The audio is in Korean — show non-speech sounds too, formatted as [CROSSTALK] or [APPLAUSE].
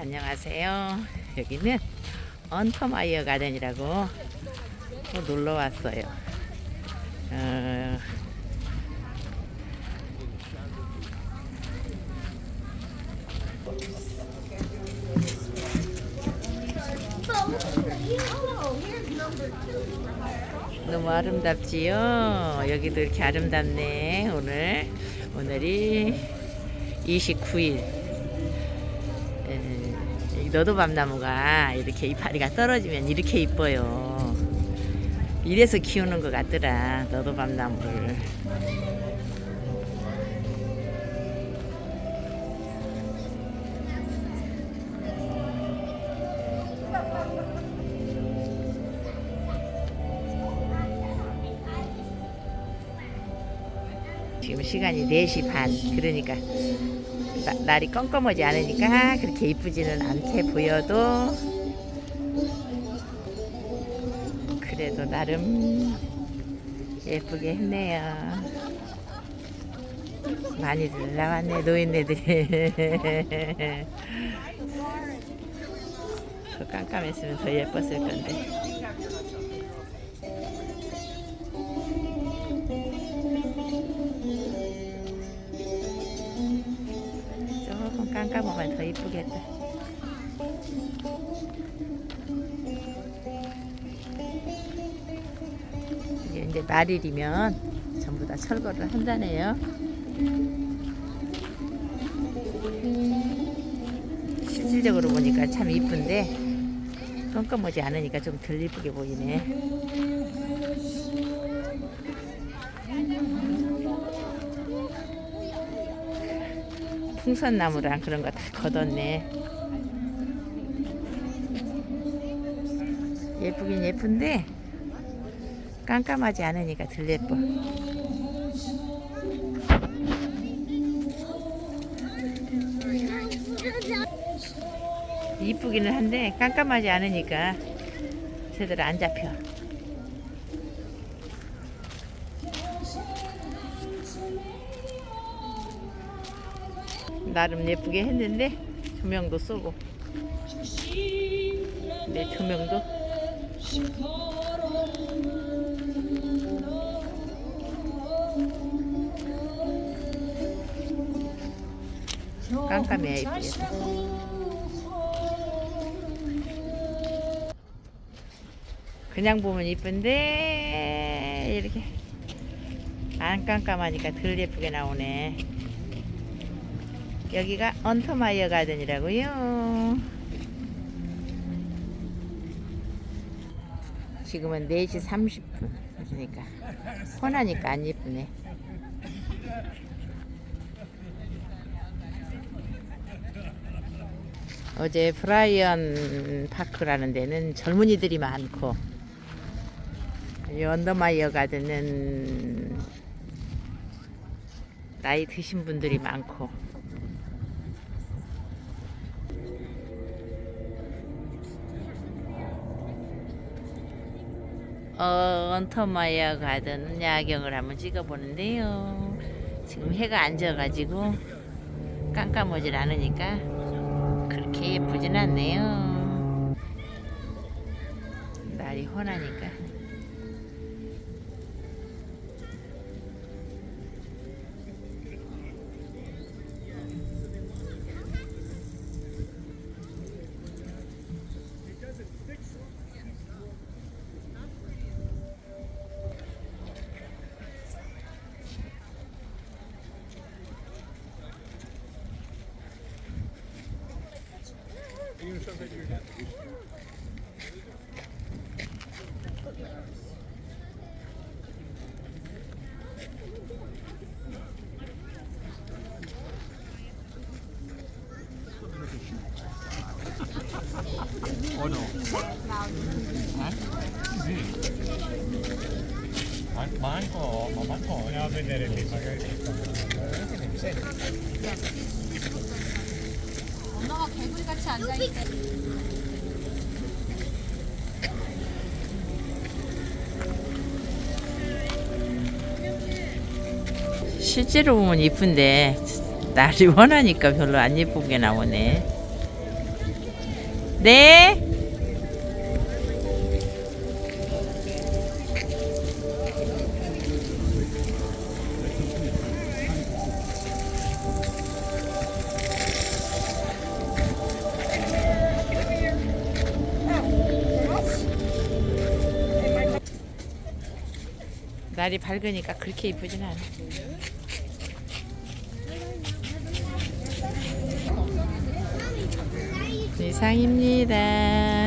안녕하세요. 여기는 언터마이어 가든이라고 또 놀러 왔어요. 어, 너무 아름답지요? 여기도 이렇게 아름답네. 오늘 오늘이 29일. 이 너도밤나무가 이렇게 이파리가 떨어지면 이렇게 이뻐요. 이래서 키우는 것 같더라. 너도밤나무를. 지금 시간이 4시 반. 그러니까 나- 날이 껌껌하지 않으니까 그렇게 이쁘지는 않게 보여도 그래도 나름 예쁘게 했네요. 많이들 나왔네 노인네들이. [LAUGHS] 더 깜깜했으면 더 예뻤을 건데. 조금 깜깜하면 더 이쁘겠다. 이게 이제 말일이면 전부 다 철거를 한다네요. 실질적으로 보니까 참 이쁜데 껌껌하지 않으니까 좀 덜 이쁘게 보이네. 풍선나무랑 그런 거 다 걷었네. 예쁘긴 예쁜데 깜깜하지 않으니까 덜 예뻐. 이쁘기는 한데 깜깜하지 않으니까 제대로 안 잡혀. 나름 예쁘게 했는데 조명도 쏘고. 내 조명도. 깜깜해야 예쁘겠다 그냥 보면 이쁜데 이렇게. 안 깜깜하니까 덜 예쁘게 나오네 여기가 언터마이어 가든이라고요. 지금은 4시 30분. 그러니까 혼하니까 안 예쁘네. 어제 브라이언 파크라는 데는 젊은이들이 많고 이 언더마이어 가든은 나이 드신 분들이 많고 어, 언터마이어 가든 야경을 한번 찍어보는데요. 지금 해가 안 져가지고 깜깜하질 않으니까 그렇게 예쁘진 않네요. 날이 훤하니까. Oh no. Huh? Mine, mine ko, mine ko. Now I've been there at least. 엄마가 개구리 같이 앉아 있대. 실제로 보면 이쁜데 날이 [LAUGHS] 원하니까 별로 안 예쁘게 나오네. 네. 날이 밝으니까 그렇게 이쁘진 않아. 이상입니다.